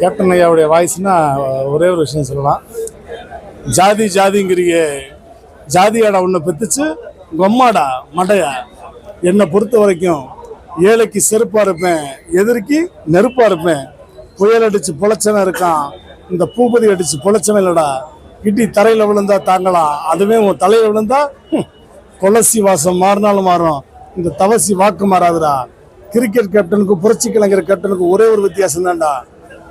Captain ஐயாவுடைய வாய்ஸ்னா ஒரே ஒரு விஷயம் சொல்லலாம். ஜாதி ஜாதிங்கிறீங்க ஜாதியாடா உன்னை பெத்துச்சு கொம்மாடா மடையா. என்னை பொறுத்த வரைக்கும் ஏழைக்கு செருப்பாக இருப்பேன் எதிர்க்கு நெருப்பாக இருப்பேன். புயல் அடித்து பொழைச்சவன் இருக்கான் இந்த பூபதி அடித்து பொழைச்சவன் இல்லைடா. கிட்டி தரையில் விழுந்தா தாங்கலாம் அதுவே உன் தலையில் விழுந்தா ஹம், கொலசி வாசம் மாறினாலும் மாறும். இந்த தவசி வாக்கு மாறாதுடா. கிரிக்கெட் கேப்டனுக்கு புரட்சி கலைஞர் கேப்டனுக்கு ஒரே ஒரு வித்தியாசம் தான்டா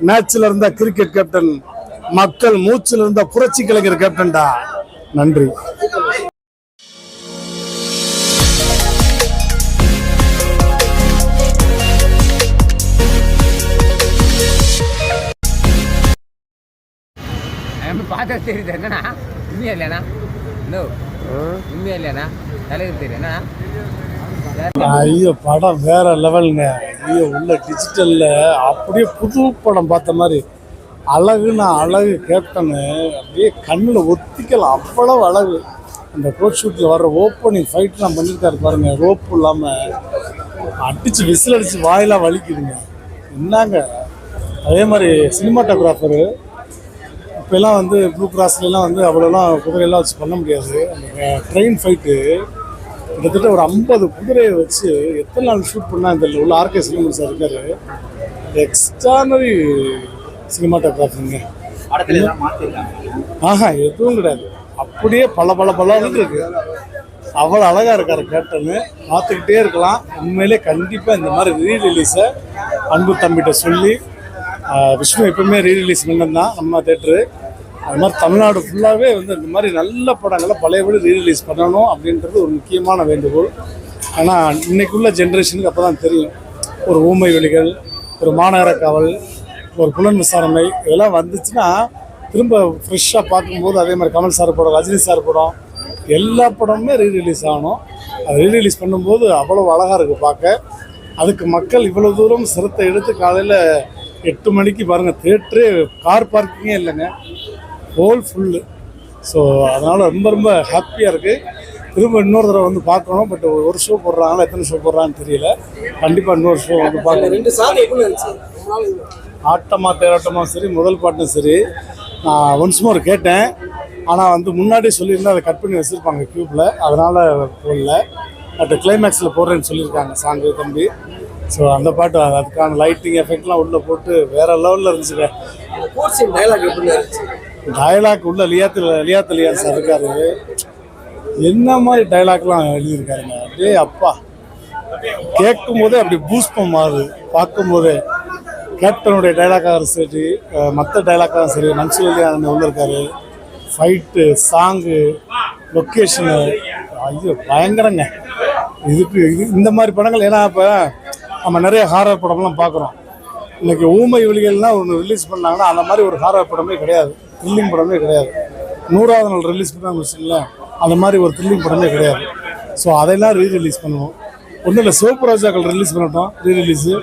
மேட்ச்ல இருந்தா கிரிக்கெட் கேப்டன் மக்கள் மூச்சுல இருந்தா புரட்சி கலைஞர் கேப்டன்டா நன்றி. பார்த்தா தெரியுது என்னண்ணா? உண்மையா இல்லையாண்ணா? இன்னும் உண்மையா இல்லையாண்ணா? தலைவர் தெரியும் என்னண்ணா? ஐயோ படம் வேற லெவலுங்க அப்படியே உள்ள டிஜிட்டலில் அப்படியே புது படம் பார்த்த மாதிரி அழகுனா அழகு கேப்டனு அப்படியே கண்ணில் ஒத்திக்கலாம் அவ்வளவு அழகு. அந்த கோட் ஷூட்டில் வர்ற ஓப்பனிங் ஃபைட்லாம் பண்ணியிருக்காரு பாருங்கள் ரோப்பு இல்லாமல் அடித்து விசில் அடித்து வாயெல்லாம் வலிக்குதுங்க. என்னங்க? அதே மாதிரி சினிமாட்டோகிராஃபரு இப்போல்லாம் வந்து ப்ளூ கிராஸ்லாம் வந்து அவ்வளோலாம் குதிரையெல்லாம் வச்சு பண்ண முடியாது. அந்த ட்ரெயின் ஃபைட்டு கிட்டத்தட்ட ஒரு ஐம்பது குதிரையை வச்சு எத்தனை நாள் ஷூட் பண்ணால் தெரியல. உள்ள ஆர்கே சினிமன் சார் இருக்காரு. எக்ஸ்ட்ரானரி சினிமாட்டோகிராஃபிங்க ஆஹா எதுவும் கிடையாது. அப்படியே பல பல பலன்னு இருக்கு. அவ்வளோ அழகாக இருக்காரு கேப்டனு. பார்த்துக்கிட்டே இருக்கலாம். உண்மையிலே கண்டிப்பாக இந்த மாதிரி ரீ ரிலீஸை அன்பு தம்பிகிட்ட சொல்லி விஷ்ணு எப்பவுமே ரீ ரிலீஸ் தான். நம்ம தேட்டரு அது மாதிரி தமிழ்நாடு ஃபுல்லாகவே வந்து இந்த மாதிரி நல்ல படங்களை பழையபடி ரீரிலீஸ் பண்ணணும் அப்படின்றது ஒரு முக்கியமான வேண்டுகோள். ஆனால் இன்னைக்குள்ள ஜென்ரேஷனுக்கு அப்போ தான் தெரியும். ஒரு ஊமை வெளிகள் ஒரு மாநகர காவல் ஒரு புலன் விசாரணை இதெல்லாம் வந்துச்சுன்னா திரும்ப ஃப்ரெஷ்ஷாக பார்க்கும்போது அதே மாதிரி கமல் சார் படம் ரஜினி சார் படம் எல்லா படமுமே ரீ ரிலீஸ் ஆகணும். அது ரீரிலீஸ் பண்ணும்போது அவ்வளோ அழகாக இருக்குது பார்க்க. அதுக்கு மக்கள் இவ்வளோ தூரம் சிரத்தை எடுத்து காலையில் எட்டு மணிக்கு பாருங்கள் தேட்டரே கார் பார்க்கிங்கே இல்லைங்க. ஹோல் ஃபுல்லு ஸோ அதனால் ரொம்ப ரொம்ப ஹாப்பியாக இருக்குது திரும்ப இன்னொரு தடவை வந்து பார்க்கணும். பட் ஒரு ஷோ போடுறாங்களா எத்தனை ஷோ போடுறாங்கன்னு தெரியல. கண்டிப்பாக இன்னொரு ஷோ வந்து பார்க்கணும். ரெண்டு சாங் எப்படி இருந்துச்சு ரொம்ப நாள் ஆட்டமா தேராட்டமா சரி முதல் பாட்டும் சரி. நான் ஒன்ஸ் மோர் கேட்டேன். ஆனால் வந்து முன்னாடியே சொல்லியிருந்தா அதை கட் பண்ணி வச்சுருப்பாங்க க்யூப்பில் அதனால் போடல. பட் கிளைமேக்ஸில் போடுறேன்னு சொல்லியிருக்காங்க சாங்கு தம்பி. ஸோ அந்த பாட்டு அது- அதுக்கான லைட்டிங் எஃபெக்ட்லாம் உள்ளே போட்டு வேற லெவலில் இருந்துச்சுங்க. டயலாக் உள்ள லியாத்தில் லியாத் லியான் சார் இருக்காரு. என்ன மாதிரி டயலாக்லாம் எழுதியிருக்காருங்க? அப்படியே அப்பா. கேட்கும் போதே அப்படி பூஸ்பம் மாறுது. பார்க்கும் போதே கேப்டனுடைய டைலாக்காக சரி மற்ற டைலாக்காகவும் சரி நன்சுவலி அண்ணன் உள்ள இருக்காரு. ஃபைட்டு சாங்கு லொக்கேஷனு ஐயோ பயங்கரங்க. இதுக்கு இது இந்த மாதிரி படங்கள் ஏன்னா இப்போ நம்ம நிறைய ஹாரர் படம்லாம் பார்க்குறோம். இன்னைக்கு ஊமை விழிகள்லாம் ஒன்று ரிலீஸ் பண்ணாங்கன்னா அந்த மாதிரி ஒரு ஹாரர் படமே கிடையாது. த்ரில்லிங் படமே கிடையாது. நூறாவது நாள் ரிலீஸ் பண்ணாங்க வச்சுங்களேன் அந்த மாதிரி ஒரு த்ரில்லிங் படமே கிடையாது. ஸோ அதெல்லாம் ரீ ரிலீஸ் பண்ணுவோம். ஒன்றும் இல்லை சிவப்பு ராஜாக்கள் ரிலீஸ் பண்ணட்டும் ரீ ரிலீஸு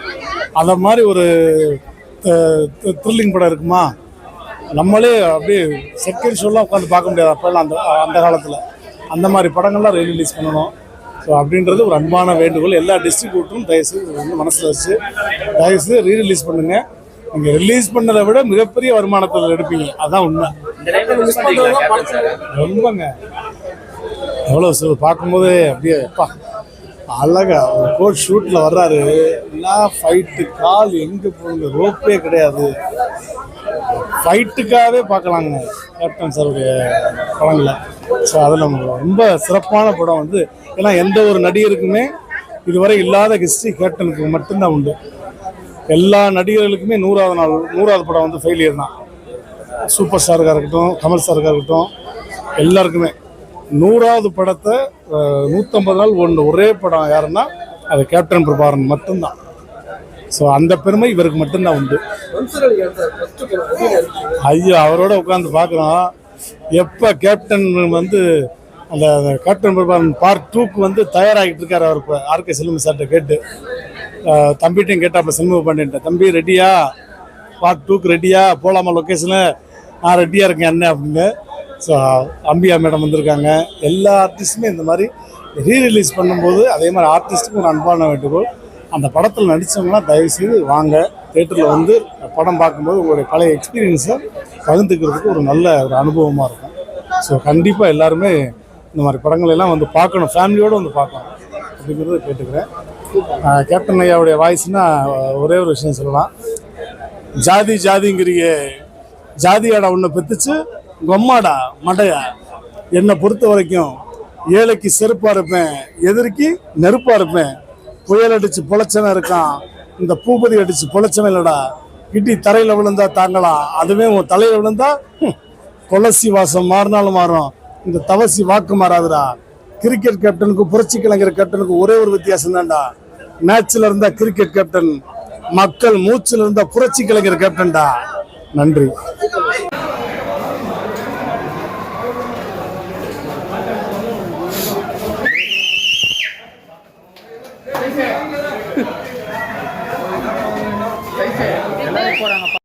அந்த மாதிரி ஒரு த்ரில்லிங் படம் இருக்குமா? நம்மளே அப்படியே செகண்ட் ஷோலாம் உட்காந்து பார்க்க முடியாது அப்போல்லாம் அந்த அந்த காலத்தில். அந்த மாதிரி படங்கள்லாம் ரீ ரிலீஸ் பண்ணணும். ஸோ அப்படின்றது ஒரு அன்பான வேண்டுகோள். எல்லா டிஸ்ட்ரிபியூட்டரும் தயவுசெய்து வந்து மனசில் வச்சு தயவுசெய்து ரீ ரிலீஸ் பண்ணுங்கள் நீங்க ரிலீஸ் பண்ணதை விட மிகப்பெரிய வருமானத்தில் எடுப்பீங்க. அதான் உண்மை. ரொம்பங்க. எவ்வளோ சார் பார்க்கும்போதே அப்படியே அப்பா அழகா ஒரு கோட் ஷூட்டில் வர்றாரு. எல்லாம் ஃபைட்டு கால் எங்கே போகுது? ரோப்பே கிடையாது. ஃபைட்டுக்காகவே பார்க்கலாங்க கேப்டன் சாருடைய படங்களை ஸோ அதில் ரொம்ப சிறப்பான படம் வந்து ஏன்னா எந்த ஒரு நடிகருக்குமே இதுவரை இல்லாத ஹிஸ்ட்ரி கேப்டனுக்கு மட்டும்தான் உண்டு. எல்லா நடிகர்களுக்குமே நூறாவது நாள் நூறாவது படம் வந்து ஃபெயிலியர் தான். சூப்பர் ஸ்டாருக்காக இருக்கட்டும் கமல் சாருக்காக இருக்கட்டும் எல்லாருக்குமே. நூறாவது படத்தை நூற்றம்பது நாள் ஒன்று ஒரே படம் யாருன்னா அது கேப்டன் பிரபாரன் மட்டும்தான். ஸோ அந்த பெருமை இவருக்கு மட்டும்தான் உண்டு. ஐயோ அவரோட உட்காந்து பார்க்குறோம். எப்போ கேப்டன் வந்து அந்த கேப்டன் பிரபாரன் பார்ட் டூக்கு வந்து தயாராகிட்டு இருக்காரு அவர் இப்போ ஆர்கே செல்வம் சார்கிட்ட கேட்டு தம்பிகிட்டையும் கேட்டாப்ப சண்முக பாண்டியன்ட்ட தம்பி ரெடியா பார்ட் டூக்கு ரெடியா போகலாமா லொக்கேஷனில் நான் ரெடியாக இருக்கேன் என்ன அப்படின்னு. ஸோ அம்பியா மேடம் வந்திருக்காங்க. எல்லா ஆர்டிஸ்ட்டுமே இந்த மாதிரி ரீ ரிலீஸ் பண்ணும்போது அதே மாதிரி ஆர்டிஸ்ட்டுக்கும் ஒரு அன்பான வேண்டுகோள். அந்த படத்தில் நடித்தவங்களாம் தயவுசெய்து வாங்க. தேட்டரில் வந்து படம் பார்க்கும்போது உங்களுடைய பழைய எக்ஸ்பீரியன்ஸை பகிர்ந்துக்கிறதுக்கு ஒரு நல்ல ஒரு அனுபவமாக இருக்கும். ஸோ கண்டிப்பாக எல்லாருமே இந்த மாதிரி படங்கள் எல்லாம் வந்து பார்க்கணும். ஃபேமிலியோடு வந்து பார்க்கணும். அப்படிங்கிறத கேட்டுக்கிறேன். கேப்டன் ஐயாவுடைய வாய்ஸ்னா ஒரே ஒரு விஷயம் சொல்லலாம். ஜாதி ஜாதிங்கிறிய ஜாதியாடா ஒன்று பெத்துச்சு கொம்மாடா மடையா என்னை பொறுத்த வரைக்கும் ஏழைக்கு செருப்பாக இருப்பேன் எதிரிக்கு நெருப்பாக இருப்பேன். புயல் அடித்து பொழைச்சவன் இருக்கான். இந்த பூபதி அடிச்சு பொழைச்சவன் இல்லைடா. கிட்டி தரையில் விழுந்தா தாங்கலாம். அதுவே உன் தலையில் விழுந்தா ஹம், துளசி வாசம் மாறினாலும் மாறும். இந்த தவசி வாக்கு மாறாதுடா. கிரிக்கெட் கேப்டனுக்கு புரட்சி கலைஞர் கேப்டனுக்கு ஒரே ஒரு வித்தியாசம் தான்டா. மேட்ச்ல இருந்தா கிரிக்கெட் கேப்டன் மக்கள் மூச்சுல இருந்தா புரட்சி கலைஞர் கேப்டன்டா நன்றி.